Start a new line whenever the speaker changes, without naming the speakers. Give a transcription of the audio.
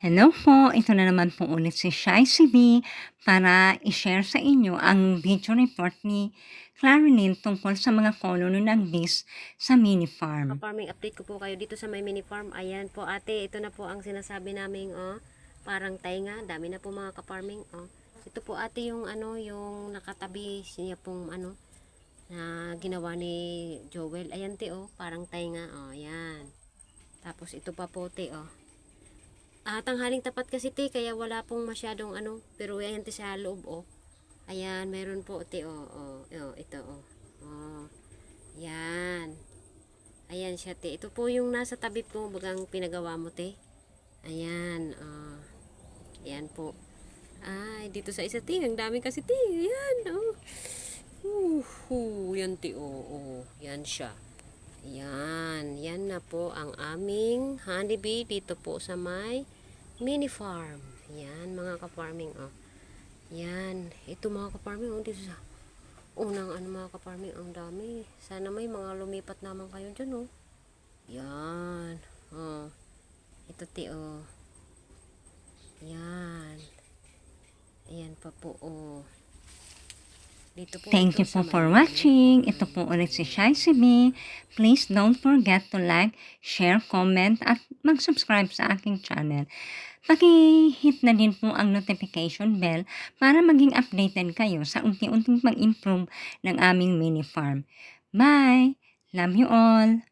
Hello po, ito na naman po ulit si Shai CB para i-share sa inyo ang video report ni Clarilyn tungkol sa mga kolono ng bees sa mini farm.
farming update ko po kayo dito sa may mini farm. Ayan po ate, ito na po ang sinasabi naming oh, parang tainga. Dami na po mga ka-farming. Oh. Ito po ate yung ano, yung nakatabi siya pong ano, na ginawa ni Joel. Ayan te oh, parang tainga. Oh, ayan. Tapos ito pa po te oh. Ah, tanghaling tapat kasi te, kaya wala pong masyadong ano, pero ayan te sa loob oh. Ayan, meron po te oh, oh, oh ito oh. Oh. Yan. Ayan siya, te. Ito po yung nasa tabi po, bagang pinagawa mo, te. Ayan. ah ayan po. Ay, dito sa isa, te. Ang dami kasi, te. Ayan, oh. Uh, yan, te. Oh, oh. Yan siya. Yan. Yan na po ang aming honeybee dito po sa may mini farm. Yan, mga ka-farming, oh. Yan. Ito, mga ka-farming, oh. Dito sa unang ano mga ka-farming, ang dami. Sana may mga lumipat naman kayo dyan, oh. Yan. Oh. Ito, ti, oh. Yan. Ayan pa po, oh.
Thank you po for watching. Ito po ulit si Shai CB. Please don't forget to like, share, comment, at mag-subscribe sa aking channel. Paki-hit na din po ang notification bell para maging updated kayo sa unti-unting pag-improve ng aming mini farm. Bye! Love you all!